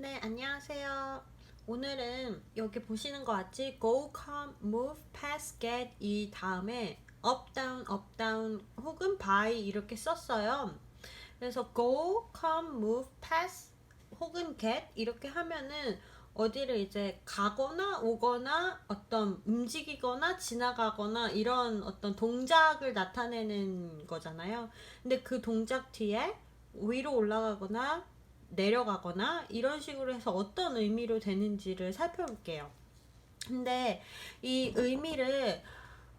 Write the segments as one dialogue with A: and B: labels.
A: 네, 안녕하세요. 오늘은 여기 보시는 것 같이 go, come, move, pass, get 이 다음에 up, down, up, down 혹은 by 이렇게 썼어요. 그래서 go, come, move, pass 혹은 get 이렇게 하면은 어디를 이제 가거나 오거나 어떤 움직이거나 지나가거나 이런 어떤 동작을 나타내는 거잖아요. 근데 그 동작 뒤에 위로 올라가거나 내려가거나 이런 식으로 해서 어떤 의미로 되는지를 살펴볼게요. 근데 이 의미를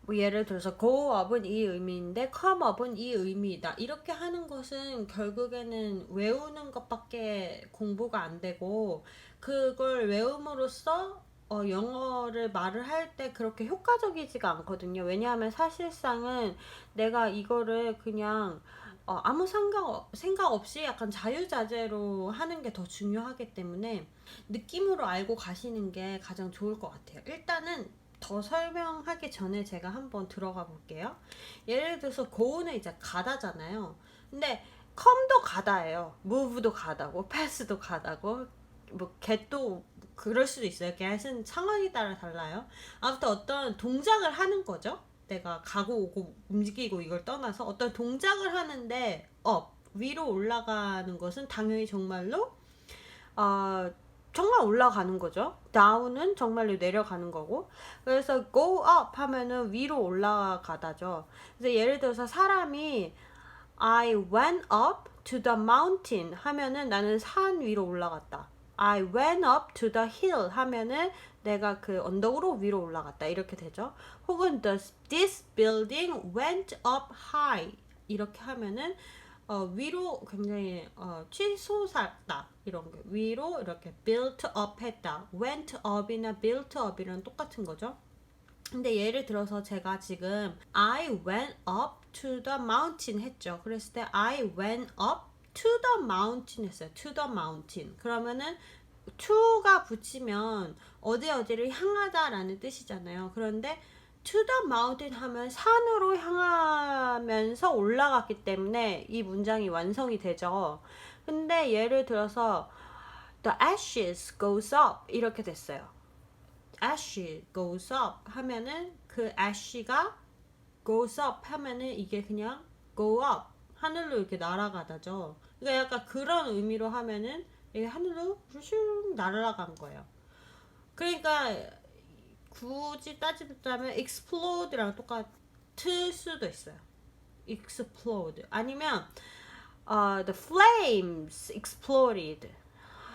A: 뭐 예를 들어서 go up은 이 의미인데 come up은 이 의미이다. 이렇게 하는 것은 결국에는 외우는 것밖에 공부가 안 되고 그걸 외움으로써 어, 영어를 말을 할 때 그렇게 효과적이지가 않거든요. 왜냐하면 사실상은 내가 이거를 그냥 어, 아무 생각, 생각 없이 약간 자유자재로 하는 게 더 중요하기 때문에 느낌으로 알고 가시는 게 가장 좋을 것 같아요. 일단은 더 설명하기 전에 제가 한번 들어가 볼게요. 예를 들어서 go는 이제 가다잖아요. 근데 come도 가다예요. move도 가다고, pass도 가다고, 뭐 get도 그럴 수도 있어요. get은 상황에 따라 달라요. 아무튼 어떤 동작을 하는 거죠. 내가 가고 오고 움직이고 이걸 떠나서 어떤 동작을 하는데 업 위로 올라가는 것은 당연히 정말로 어, 정말 올라가는 거죠. down은 정말로 내려가는 거고. 그래서 go up 하면은 위로 올라가다죠. 그래서 예를 들어서 사람이 I went up to the mountain 하면은 나는 산 위로 올라갔다. I went up to the hill 하면은 내가 그 언덕으로 위로 올라갔다 이렇게 되죠. 혹은 this building went up high 이렇게 하면은 어, 위로 굉장히 어, 치솟았다 이런 게 위로 이렇게 built up 했다 went up이나 built up이랑 똑같은 거죠. 근데 예를 들어서 제가 지금 I went up to the mountain 했죠. 그랬을 때 I went up to the mountain 했어요. to the mountain. 그러면은 to가 붙이면 어디 어디를 향하다라는 뜻이잖아요. 그런데 to the mountain 하면 산으로 향하면서 올라갔기 때문에 이 문장이 완성이 되죠. 근데 예를 들어서 the ashes goes up 이렇게 됐어요. ash goes up 하면은 그 ash가 goes up 하면은 이게 그냥 go up 하늘로 이렇게 날아가다죠. 그러니까 약간 그런 의미로 하면은 이게 하늘로 슝 날아간 거예요. 그러니까 굳이 따지자면 explode랑 똑같을 수도 있어요. explode 아니면 어, the flames exploded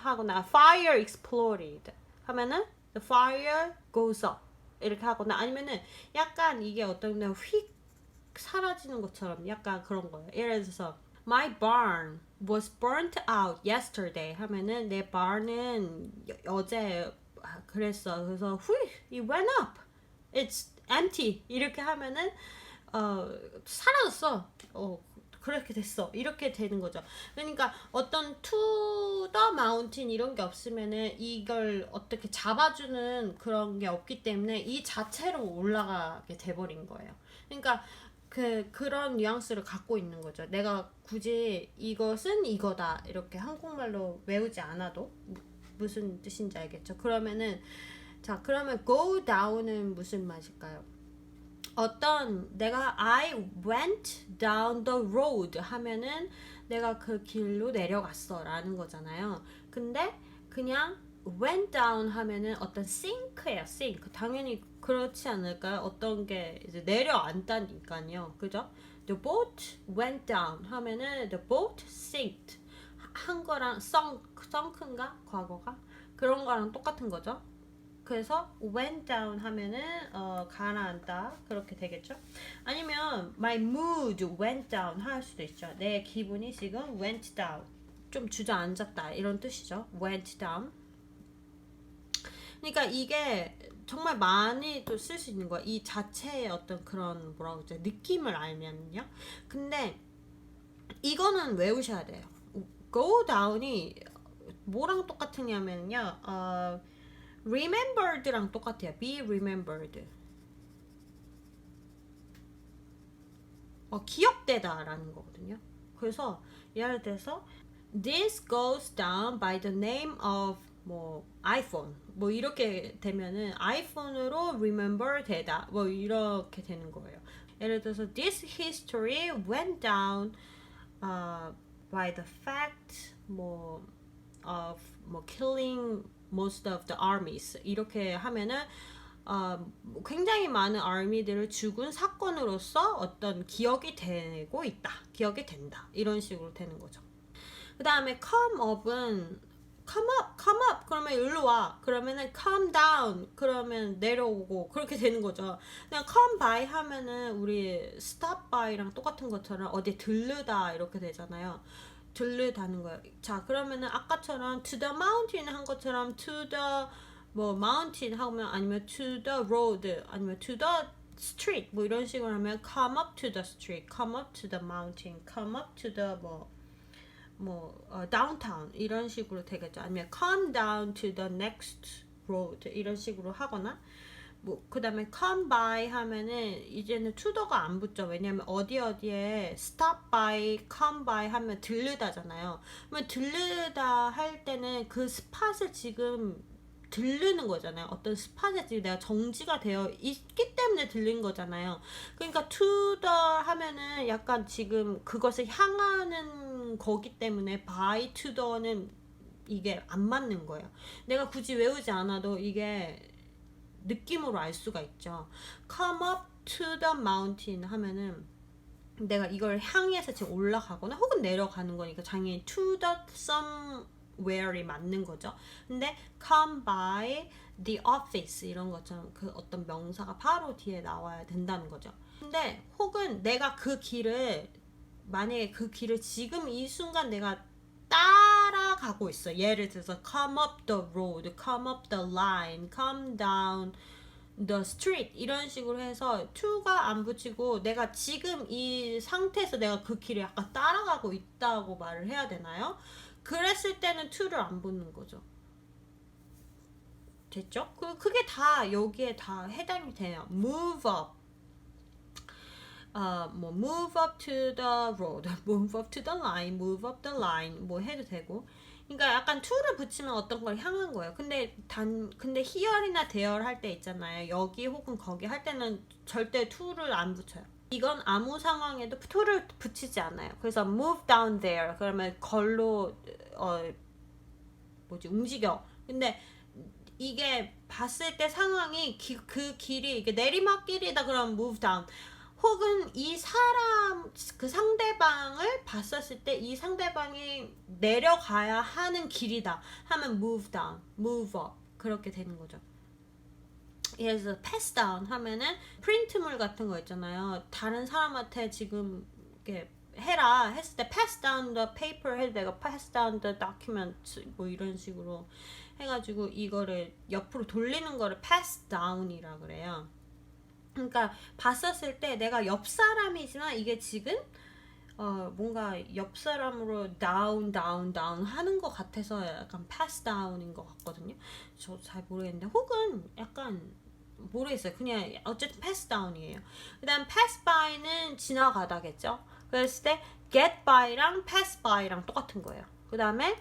A: 하거나 fire exploded 하면은 the fire goes up 이렇게 하거나 아니면은 약간 이게 어떤 휙 사라지는 것처럼 약간 그런 거예요. 예를 들어서 my barn was burnt out yesterday 하면은 내 barn은 여- 어제 그랬어. 그래서 후 it went up. It's empty. 이렇게 하면은 어 사라졌어. 어 그렇게 됐어. 이렇게 되는 거죠. 그러니까 어떤 to the mountain 이런 게 없으면은 이걸 어떻게 잡아주는 그런 게 없기 때문에 이 자체로 올라가게 돼버린 거예요. 그러니까 그 그런 뉘앙스를 갖고 있는 거죠. 내가 굳이 이것은 이거다 이렇게 한국말로 외우지 않아도 무- 무슨 뜻인지 알겠죠? 그러면은 자 그러면 go down은 무슨 맛일까요? 어떤 내가 I went down the road 하면은 내가 그 길로 내려갔어라는 거잖아요. 근데 그냥 went down 하면은 어떤 sink예요, sink. 당연히 그렇지 않을까요? 어떤 게 이제 내려앉다니까요, 그죠? The boat went down 하면은 the boat sinked 한 거랑 sunk, sunk인가 과거가 그런 거랑 똑같은 거죠. 그래서 went down 하면은 어, 가라앉다 그렇게 되겠죠. 아니면 my mood went down 할 수도 있죠. 내 기분이 지금 went down 좀 주저앉았다 이런 뜻이죠. went down. 그러니까 이게 정말 많이 또 쓸 수 있는 거야. 이 자체의 어떤 그런 뭐라고 그러죠? 느낌을 알면요. 근데 이거는 외우셔야 돼요. go down이 뭐랑 똑같으냐면요. 어, remembered랑 똑같아요. be remembered. 어, 기억되다라는 거거든요. 그래서 예를 들어서 this goes down by the name of 뭐 iPhone 뭐 이렇게 되면은 아이폰으로 remember 되다 뭐 이렇게 되는 거예요. 예를 들어서 this history went down uh, by the fact 뭐 of 뭐 killing most of the armies 이렇게 하면은 어, 굉장히 많은 아미들을 죽은 사건으로서 어떤 기억이 되고 있다. 기억이 된다. 이런 식으로 되는 거죠. 그 다음에 come up은 come up, come up 그러면 일로 와. 그러면은 come down 그러면 내려오고 그렇게 되는 거죠. 그냥 come by 하면은 우리 stop by랑 똑같은 것처럼 어디 들르다 이렇게 되잖아요. 들르다는 거예요. 자, 그러면은 아까처럼 to the mountain 한 것처럼 to the 뭐 mountain 하면 아니면 to the road 아니면 to the street 뭐 이런 식으로 하면 come up to the street, come up to the mountain, come up to the 뭐 뭐 어, downtown 이런 식으로 되겠죠. 아니면 come down to the next road 이런 식으로 하거나 뭐 그다음에 come by 하면은 이제는 to더가 안 붙죠. 왜냐면 어디 어디에 stop by, come by 하면 들르다잖아요. 그러면 들르다 할 때는 그 스팟을 지금 들르는 거잖아요. 어떤 스팟에 지금 내가 정지가 되어 있기 때문에 들린 거잖아요. 그러니까 to 하면은 약간 지금 그것을 향하는 거기 때문에 by to the는 이게 안 맞는 거예요. 내가 굳이 외우지 않아도 이게 느낌으로 알 수가 있죠. Come up to the mountain 하면은 내가 이걸 향해서 지금 올라가거나 혹은 내려가는 거니까 당연히 to the somewhere이 맞는 거죠. 근데 come by the office 이런 것처럼 그 어떤 명사가 바로 뒤에 나와야 된다는 거죠. 근데 혹은 내가 그 길을 만약에 그 길을 지금 이 순간 내가 따라가고 있어. 예를 들어서 come up the road, come up the line, come down the street 이런 식으로 해서 to가 안 붙이고 내가 지금 이 상태에서 내가 그 길을 약간 따라가고 있다고 말을 해야 되나요? 그랬을 때는 to를 안 붙는 거죠. 됐죠? 그 그게 다 여기에 다 해당이 돼요. move up 어, 뭐 move up to the road, move up to the line, move up the line 뭐 해도 되고. 그러니까 약간 to를 붙이면 어떤 걸 향한 거예요. 근데 단 근데 here이나 there 할 때 있잖아요. 여기 혹은 거기 할 때는 절대 to를 안 붙여요. 이건 아무 상황에도 to를 붙이지 않아요. 그래서 move down there 그러면 걸로 어 뭐지 움직여. 근데 이게 봤을 때 상황이 기, 그 길이 이게 내리막길이다 그러면 move down. 혹은 이 사람 그 상대방을 봤었을 때 이 상대방이 내려가야 하는 길이다 하면 move down, move up 그렇게 되는 거죠. 예를 들어서 pass down 하면은 프린트물 같은 거 있잖아요. 다른 사람한테 지금 이렇게 해라 했을 때 pass down the paper 해도 되고 pass down the document 뭐 이런 식으로 해가지고 이거를 옆으로 돌리는 거를 pass down이라 그래요. 그러니까 봤었을 때 내가 옆 사람이지만 이게 지금 어 뭔가 옆 사람으로 다운 다운 다운 하는 것 같아서 약간 패스 다운인 것 같거든요. 저 잘 모르겠는데 혹은 약간 모르겠어요. 그냥 어쨌든 패스 다운이에요. 그다음 패스 바이는 지나가다겠죠. 그랬을 때 get by랑 pass by랑 똑같은 거예요. 그다음에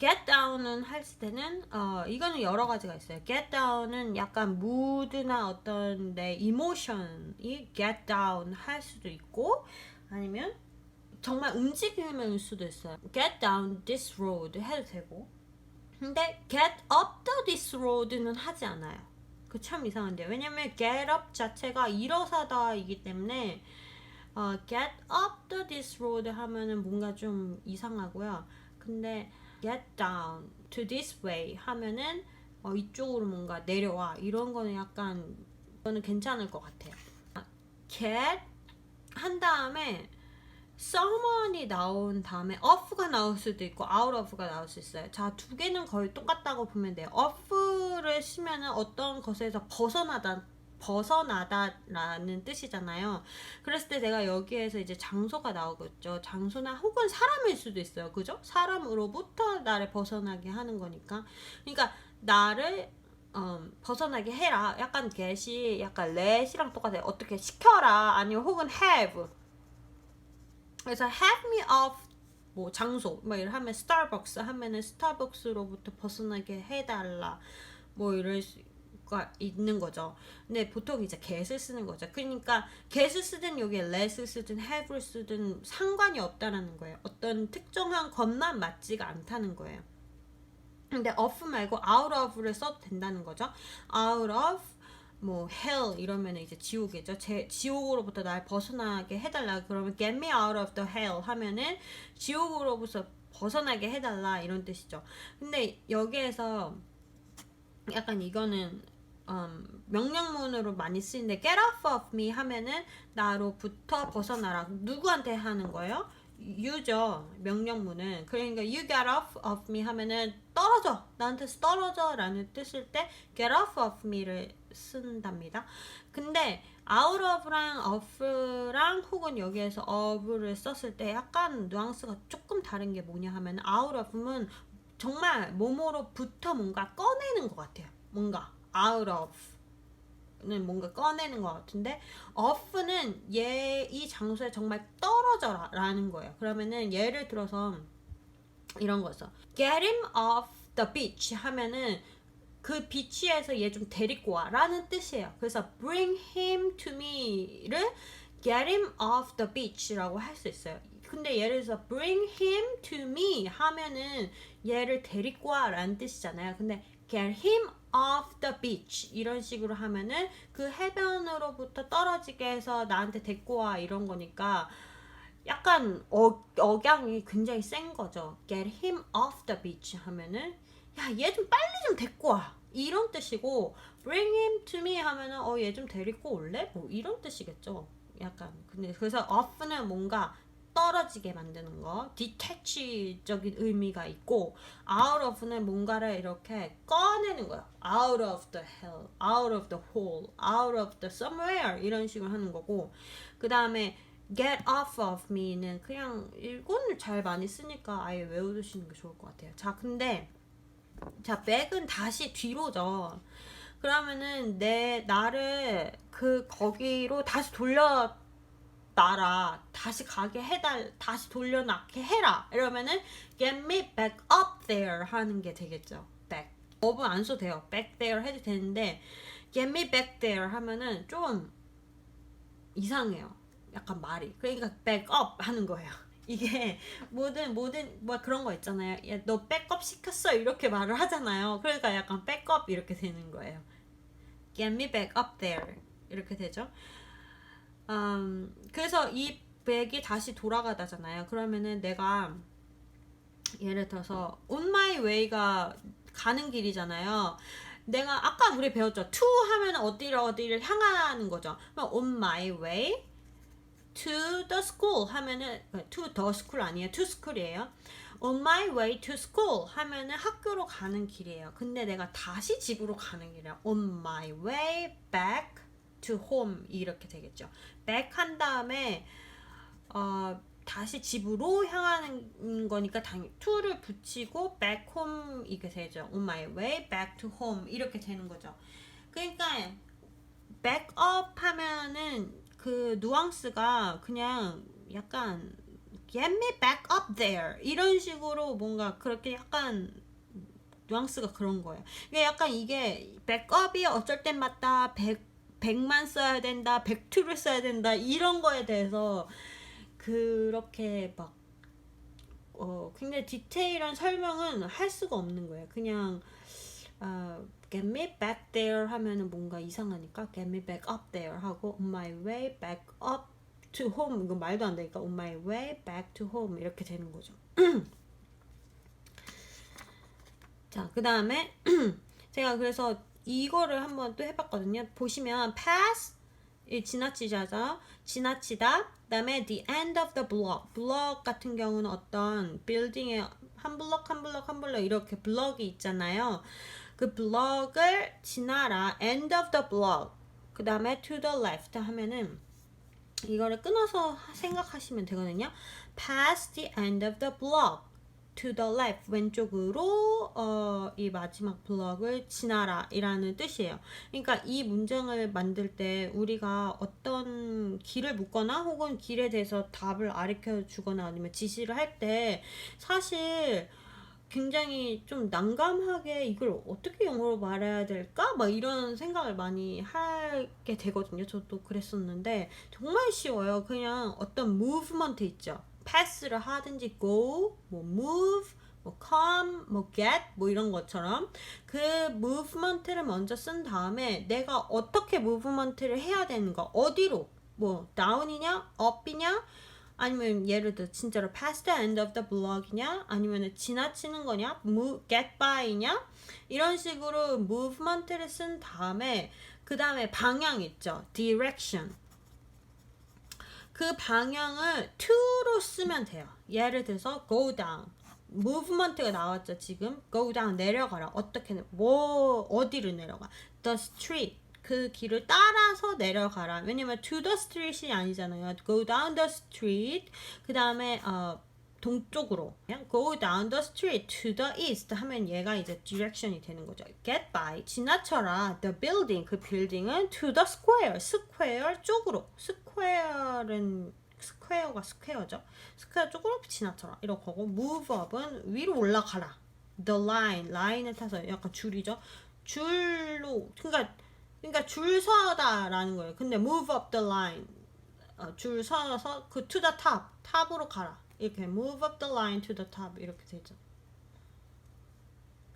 A: get down은 할 때는 어 이거는 여러 가지가 있어요. get down은 약간 mood나 어떤 내 이모션이 get down 할 수도 있고 아니면 정말 움직임일 수도 있어요. get down this road 해도 되고 근데 get up the this road는 하지 않아요. 그 참 이상한데요. 왜냐면 get up 자체가 일어서다이기 때문에 어, get up the this road 하면은 뭔가 좀 이상하고요. 근데 get down to this way 하면은 어, 이쪽으로 뭔가 내려와 이런 거는 약간 이거는 괜찮을 것 같아요. get 한 다음에 someone이 나온 다음에 off가 나올 수도 있고 out of가 나올 수 있어요. 자, 두 개는 거의 똑같다고 보면 돼요. off를 쓰면은 어떤 것에서 벗어나다 벗어나다라는 뜻이잖아요. 그랬을 때 내가 여기에서 이제 장소가 나오겠죠. 장소나 혹은 사람일 수도 있어요. 그죠? 사람으로부터 나를 벗어나게 하는 거니까. 그러니까 나를 음, 벗어나게 해라. 약간 get이 약간 let이랑 똑같아요. 어떻게 시켜라. 아니면 혹은 have. 그래서 have me off 뭐 장소 뭐 이런 하면 스타벅스 하면은 스타벅스로부터 벗어나게 해달라 뭐 이럴 수 가 있는 거죠. 근데 보통 이제 get을 쓰는 거죠. 그러니까 get을 쓰든 여기에 let을 쓰든 have를 쓰든 상관이 없다라는 거예요. 어떤 특정한 것만 맞지가 않다는 거예요. 근데 of 말고 out of를 써도 된다는 거죠. out of 뭐 hell 이러면 이제 지옥이죠. 제 지옥으로부터 날 벗어나게 해달라. 그러면 get me out of the hell 하면은 지옥으로부터 벗어나게 해달라 이런 뜻이죠. 근데 여기에서 약간 이거는 음, 명령문으로 많이 쓰이는데 get off of me 하면은 나로부터 벗어나라. 누구한테 하는 거예요? you죠 명령문은. 그러니까 you get off of me 하면은 떨어져. 나한테서 떨어져 라는 뜻일 때 get off of me를 쓴답니다. 근데 out of랑 off랑 혹은 여기에서 of를 썼을 때 약간 뉘앙스가 조금 다른 게 뭐냐 하면 out of는 정말 몸으로부터 뭔가 꺼내는 것 같아요. 뭔가 out of 는 뭔가 꺼내는 것 같은데 off는 얘 이 장소에 정말 떨어져라 라는 거예요. 그러면은 예를 들어서 이런 거죠. Get him off the beach 하면은 그 비치에서 얘 좀 데리고 와 라는 뜻이에요. 그래서 bring him to me를 get him off the beach라고 할 수 있어요. 근데 예를 들어서 bring him to me 하면은 얘를 데리고 와 라는 뜻이잖아요. 근데 get him off the beach 이런 식으로 하면은 그 해변으로부터 떨어지게 해서 나한테 데리고 와 이런 거니까 약간 어, 억양이 굉장히 센 거죠. get him off the beach 하면은 야 얘 좀 빨리 좀 데리고 와 이런 뜻이고 bring him to me 하면은 어 얘 좀 데리고 올래? 뭐 이런 뜻이겠죠. 약간 근데 그래서 off는 뭔가 떨어지게 만드는 거, detach적인 의미가 있고 out of는 뭔가를 이렇게 꺼내는 거야. out of the hell, out of the hole, out of the somewhere 이런 식으로 하는 거고 그 다음에 get off of me는 그냥 이거는 잘 많이 쓰니까 아예 외워두시는 게 좋을 것 같아요. 자, 근데 자 back은 다시 뒤로죠. 그러면은 내 나를 그 거기로 다시 돌려 나라 다시 가게 해달 다시 돌려놓게 해라. 이러면은 get me back up there 하는 게 되겠죠. back. 업은 안 써도 돼요. back there 해도 되는데 get me back there 하면은 좀 이상해요. 약간 말이. 그러니까 back up 하는 거예요. 이게 모든 모든 뭐 그런 거 있잖아요. 야 너 백업 시켰어. 이렇게 말을 하잖아요. 그러니까 약간 백업 이렇게 되는 거예요. get me back up there 이렇게 되죠 음, 그래서 이 백이 다시 돌아가다잖아요. 그러면은 내가 예를 들어서 on my way가 가는 길이잖아요. 내가 아까 우리 배웠죠. to 하면 어디를 어디를 향하는 거죠. 그럼 on my way to the school 하면은 to the school 아니에요. to school이에요. on my way to school 하면은 학교로 가는 길이에요. 근데 내가 다시 집으로 가는 길이야. on my way back to home 이렇게 되겠죠. 한 다음에 어, 다시 집으로 향하는 거니까 당연히 to를 붙이고 back home 이게 되죠. on my way back to home 이렇게 되는 거죠. 그러니까 back up 하면은 그 뉘앙스가 그냥 약간 get me back up there 이런 식으로 뭔가 그렇게 약간 뉘앙스가 그런 거예요. 이게 약간 이게 백업이 어쩔 땐 맞다, 백 100만 써야 된다, 100투를 써야 된다, 이런 거에 대해서 그렇게 막, 어, 굉장히 디테일한 설명은 할 수가 없는 거예요. 그냥, 어, get me back there 하면은 뭔가 이상하니까 get me back up there 하고 on my way back up to home 이거 말도 안 되니까 on my way back to home 이렇게 되는 거죠. 자, 그 다음에 제가 그래서 이거를 한번 또 해봤거든요. 보시면 pass 이 지나치자죠. 지나치다. 그다음에 the end of the block. block 같은 경우는 어떤 빌딩의 한 블럭 한 블럭 한 블럭 이렇게 블럭이 있잖아요. 그 블럭을 지나라. end of the block. 그다음에 to the left 하면은 이거를 끊어서 생각하시면 되거든요. pass the end of the block. To the left 왼쪽으로 어, 이 마지막 블럭을 지나라 이라는 뜻이에요. 그러니까 이 문장을 만들 때 우리가 어떤 길을 묻거나 혹은 길에 대해서 답을 가르쳐 주거나 아니면 지시를 할 때 사실 굉장히 좀 난감하게 이걸 어떻게 영어로 말해야 될까? 막 이런 생각을 많이 하게 되거든요. 저도 그랬었는데 정말 쉬워요. 그냥 어떤 무브먼트 있죠. 패스를 하든지 go, 뭐 move, 뭐 come, 뭐 get 뭐 이런 것처럼 그 무브먼트를 먼저 쓴 다음에 내가 어떻게 무브먼트를 해야 되는 거 어디로 뭐 down이냐 up이냐 아니면 예를 들어 진짜로 past the end of the block이냐 아니면 지나치는 거냐 move, get by냐 이런 식으로 movement를 쓴 다음에 그 다음에 방향 있죠. direction 그 방향을 to로 쓰면 돼요. 예를 들어서 go down. movement가 나왔죠 지금? go down 내려가라. 어떻게 내- 뭐 어디를 내려가? the street. 그 길을 따라서 내려가라. 왜냐면 to the street이 아니잖아요. go down the street. 그 다음에 어 동쪽으로 그냥 go down the street to the east 하면 얘가 이제 direction이 되는 거죠. get by 지나쳐라 the building 그 빌딩은 to the square square 쪽으로 square는 스퀘어가 스퀘어죠. 스퀘어 쪽으로 지나쳐라 이런 거고 move up은 위로 올라가라 the line 라인을 타서 약간 줄이죠. 줄로 그러니까 그러니까 줄 서다라는 거예요. 근데 move up the line 어, 줄 서서 그 to the top 탑으로 가라 이렇게 move up the line to the top 이렇게 되죠.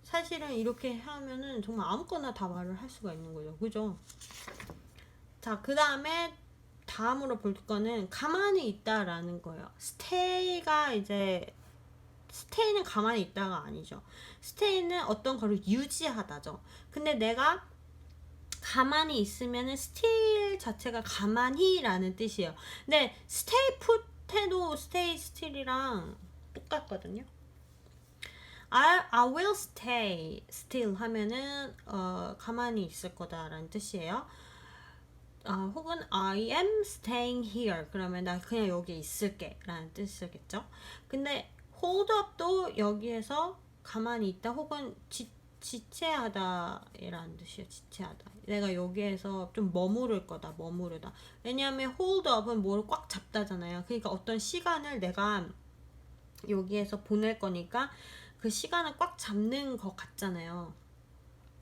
A: 사실은 이렇게 하면은 정말 아무거나 다 말을 할 수가 있는 거죠. 그죠? 자, 그 다음에 다음으로 볼 거는 가만히 있다라는 거예요. stay가 이제 stay는 가만히 있다가 아니죠. stay는 어떤 거를 유지하다죠. 근데 내가 가만히 있으면은 still 자체가 가만히라는 뜻이에요. 근데 stay 해도 stay still이랑 똑같거든요. I, I will stay still 하면은 어, 가만히 있을 거다라는 뜻이에요. 어, 혹은 I am staying here 그러면 나 그냥 여기 있을게 라는 뜻이겠죠. 근데 hold up도 여기에서 가만히 있다 혹은 지, 지체하다라는 뜻이에요. 지체하다. 내가 여기에서 좀 머무를 거다. 머무르다. 왜냐하면 hold up은 뭘꽉 잡다잖아요. 그러니까 어떤 시간을 내가 여기에서 보낼 거니까 그 시간을 꽉 잡는 것 같잖아요.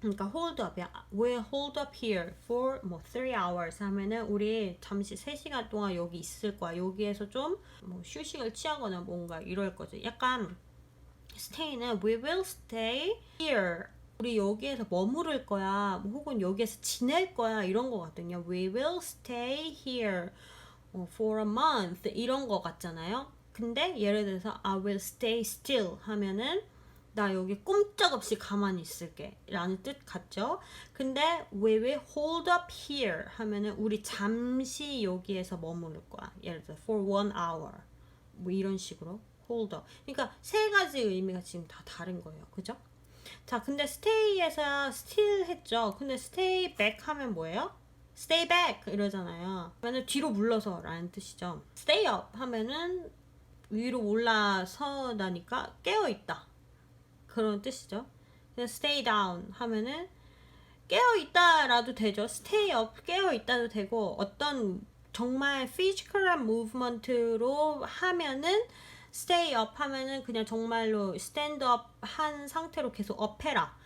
A: 그러니까 hold up이야. We'll hold up here for 뭐 3 hours 하면은 우리 잠시 3시간 동안 여기 있을 거야. 여기에서 좀뭐 휴식을 취하거나 뭔가 이럴 거죠. 약간 stay는 we will stay here. 우리 여기에서 머무를 거야. 뭐 혹은 여기에서 지낼 거야. 이런 거거든요. We will stay here 어, for a month. 이런 거 같잖아요. 근데 예를 들어서 I will stay still 하면은 나 여기 꼼짝없이 가만히 있을게 라는 뜻 같죠? 근데 we will hold up here 하면은 우리 잠시 여기에서 머무를 거야. 예를 들어 for one hour 뭐 이런 식으로 up. 그러니까 세 가지 의미가 지금 다 다른 거예요. 그죠? 자, 근데 stay에서 still 했죠. 근데 stay back 하면 뭐예요? stay back 이러잖아요. 그러면 뒤로 물러서 라는 뜻이죠. stay up 하면은 위로 올라서다니까 깨어 있다. 그런 뜻이죠. stay down 하면은 깨어 있다라도 되죠. stay up 깨어 있다도 되고 어떤 정말 피지컬한 무브먼트로 하면은 stay up 하면은 그냥 정말로 stand up 한 상태로 계속 up 해라.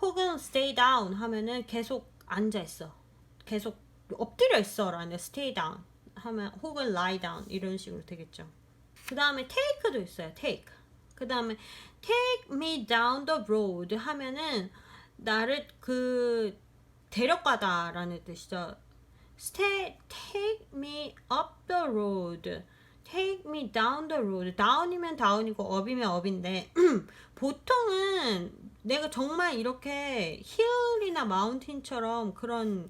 A: 혹은 stay down 하면은 계속 앉아 있어. 계속 엎드려 있어라는 stay down 하면 혹은 lie down 이런 식으로 되겠죠. 그 다음에 take도 있어요. take. 그 다음에 take me down the road 하면은 나를 그 데려가다라는 뜻이죠. Stay, take me up the road. Take me down the road. down이면 down이고 up이면 up인데 보통은 내가 정말 이렇게 hill이나 mountain처럼 그런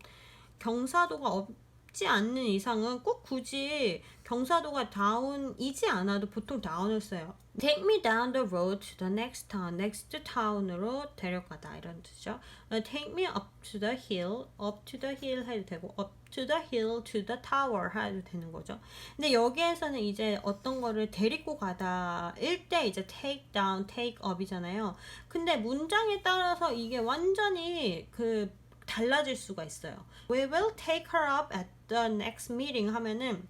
A: 경사도가 없지 않는 이상은 꼭 굳이 경사도가 다운이지 않아도 보통 다운을 써요. Take me down the road to the next town. next town으로 데려가다 이런 뜻이죠. 어, Take me up to the hill. up to the hill 해도 되고 up to the hill to the tower 해도 되는 거죠. 근데 여기에서는 이제 어떤 거를 데리고 가다일 때 이제 take down, take up이잖아요. 근데 문장에 따라서 이게 완전히 그 달라질 수가 있어요. We will take her up at the next meeting 하면은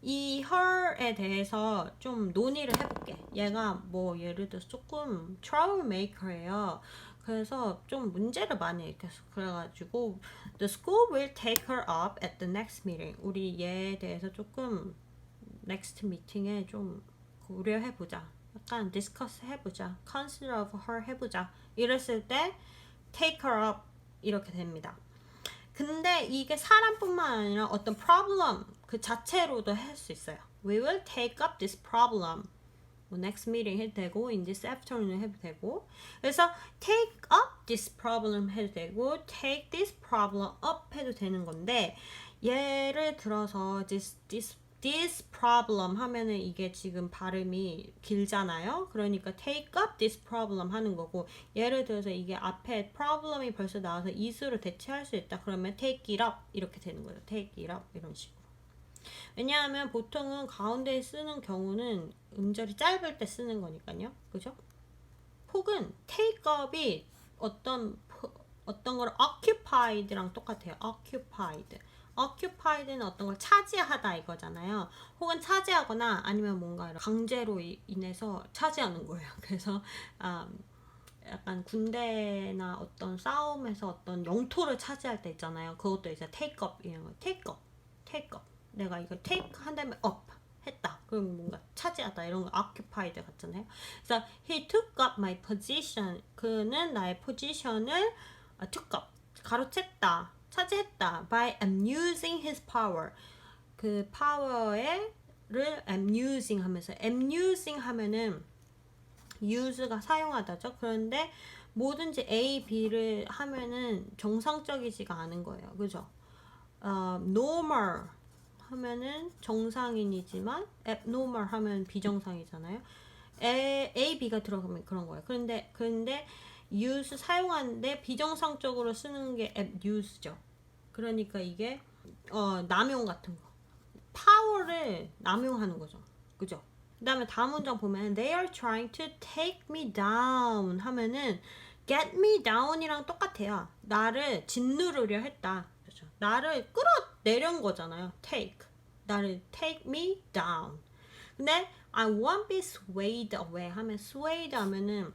A: 이 her에 대해서 좀 논의를 해볼게. 얘가 뭐 예를 들어서 조금 trouble maker예요. 그래서 좀 문제를 많이 일으켰어. 그래가지고 the school will take her up at the next meeting. 우리 얘에 대해서 조금 next meeting에 좀 고려해보자. 약간 discuss 해보자. consider of her 해보자. 이랬을 때 take her up 이렇게 됩니다. 근데 이게 사람뿐만 아니라 어떤 problem 그 자체로도 할 수 있어요. We will take up this problem. 뭐 next meeting 해도 되고 in this afternoon 해도 되고 그래서 take up this problem 해도 되고 take this problem up 해도 되는 건데 예를 들어서 this this this problem 하면은 이게 지금 발음이 길잖아요. 그러니까 take up this problem 하는 거고 예를 들어서 이게 앞에 problem이 벌써 나와서 is로 대체할 수 있다. 그러면 take it up 이렇게 되는 거예요. take it up 이런 식으로. 왜냐하면 보통은 가운데에 쓰는 경우는 음절이 짧을 때 쓰는 거니까요. 그죠? take up이 어떤 어떤 걸 occupied랑 똑같아요. occupied. occupied는 어떤 걸 차지하다 이거잖아요. 혹은 차지하거나 아니면 뭔가 강제로 이- 인해서 차지하는 거예요. 그래서 음, 약간 군대나 어떤 싸움에서 어떤 영토를 차지할 때 있잖아요. 그것도 이제 take up 이런 거. take up, take up. 내가 이거 take 한 다음에 up 했다. 그럼 뭔가 차지하다 이런 거 occupied 같잖아요. 그래서 he took up my position. 그는 나의 포지션을 아, took up 가로챘다. 차지했다. by amusing his power. 그 파워를 amusing 하면서 amusing 하면은 use가 사용하다죠. 그런데 뭐든지 A, B를 하면은 정상적이지가 않은 거예요. 그죠? 어, normal 하면은 정상인이지만 abnormal 하면 비정상이잖아요. A, A, B가 들어가면 그런 거예요. 그런데 그런데 use 사용하는데 비정상적으로 쓰는 게 abuse죠. 그러니까 이게 어, 남용 같은 거. 파워를 남용하는 거죠. 그죠? 그 다음에 다음 문장 보면 they are trying to take me down 하면은 get me down이랑 똑같아요. 나를 짓누르려 했다. 나를 끌어내려는 거잖아요. take. 나를 take me down. 근데 I won't be swayed away 하면 swayed 하면은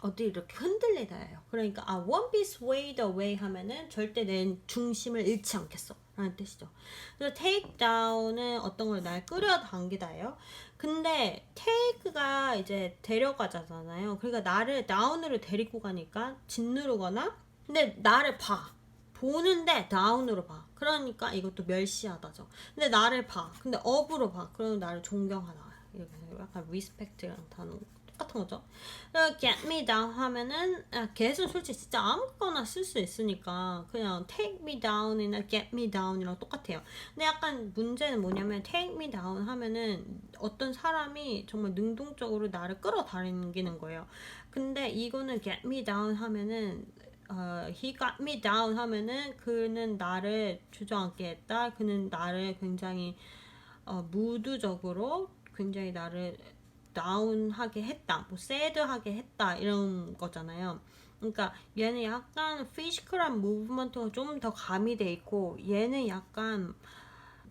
A: 어디 이렇게 흔들리다예요. 그러니까 I won't be swayed away 하면은 절대 내 중심을 잃지 않겠어. 라는 뜻이죠. 그래서 take down은 어떤 걸 날 끌어당기다예요. 근데 take가 이제 데려가자잖아요. 그러니까 나를 down으로 데리고 가니까 짓누르거나 근데 나를 봐. 보는데 다운으로 봐. 그러니까 이것도 멸시하다죠. 근데 나를 봐. 근데 업으로 봐. 그러면 나를 존경하다. 약간 respect랑 다는 똑같은 거죠. get me down 하면은 아, get은 솔직히 진짜 아무거나 쓸 수 있으니까 그냥 take me down이나 get me down이랑 똑같아요. 근데 약간 문제는 뭐냐면 take me down 하면은 어떤 사람이 정말 능동적으로 나를 끌어당기는 거예요. 근데 이거는 get me down 하면은 어, he got me down 하면은 그는 나를 주저앉게 했다. 그는 나를 굉장히 어, 무드적으로 굉장히 나를 다운하게 했다, 뭐 새드하게 했다 이런 거잖아요. 그러니까 얘는 약간 피지컬한 무브먼트가 좀 더 가미돼 있고 얘는 약간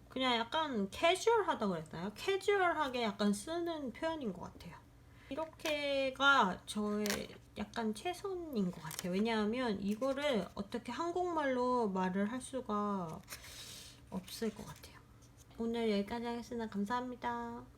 A: 그냥 약간 캐주얼하다고 그랬나요? 캐주얼하게 약간 쓰는 표현인 것 같아요. 이렇게가 저의 약간 최선인 것 같아요. 왜냐하면 이거를 어떻게 한국말로 말을 할 수가 없을 것 같아요. 오늘 여기까지 하겠습니다. 감사합니다.